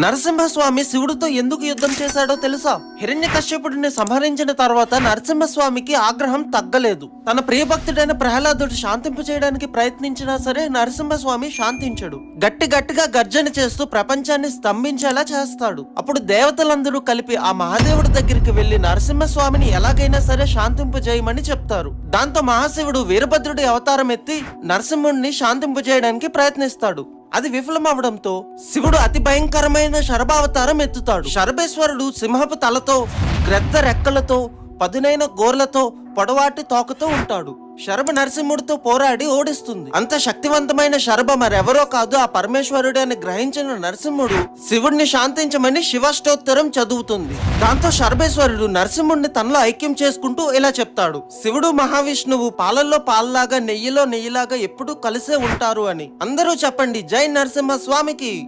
నరసింహస్వామి శివుడితో ఎందుకు యుద్ధం చేశాడో తెలుసా? హిరణ్య కశ్యపుడిని సంహరించిన తర్వాత నరసింహస్వామికి ఆగ్రహం తగ్గలేదు. తన ప్రియభక్తుడైన ప్రహ్లాదుడు శాంతింపు చేయడానికి ప్రయత్నించినా సరే నరసింహస్వామి శాంతించడు. గట్టి గట్టిగా గర్జన చేస్తూ ప్రపంచాన్ని స్తంభించేలా చేస్తాడు. అప్పుడు దేవతలందరూ కలిపి ఆ మహాదేవుడి దగ్గరికి వెళ్ళి నరసింహస్వామిని ఎలాగైనా సరే శాంతింపు చేయమని చెప్తారు. దాంతో మహాశివుడు వీరభద్రుడి అవతారం ఎత్తి నరసింహుడిని శాంతింపు చేయడానికి ప్రయత్నిస్తాడు. అది విఫలమవడంతో శివుడు అతి భయంకరమైన శరభావతారం ఎత్తుతాడు. శరభేశ్వరుడు సింహపు తలతో గ్రద్ద రెక్కలతో పదునైన గోర్లతో పొడవాటి తోకతో ఉంటాడు. శరభ నరసింహుడితో పోరాడి ఓడిస్తుంది. అంత శక్తివంతమైన శరభ మరెవరో కాదు. ఆ పరమేశ్వరుడు అని గ్రహించిన నరసింహుడు శివుడిని శాంతించమని శివష్టోత్తరం చదువుతుంది. దాంతో శరభేశ్వరుడు నరసింహుడిని తనలో ఐక్యం చేసుకుంటూ ఇలా చెప్తాడు. శివుడు మహావిష్ణువు పాలల్లో పాలలాగా నెయ్యిలో నెయ్యిలాగా ఎప్పుడూ కలిసే ఉంటారు అని. అందరూ చెప్పండి జై నరసింహ స్వామికి!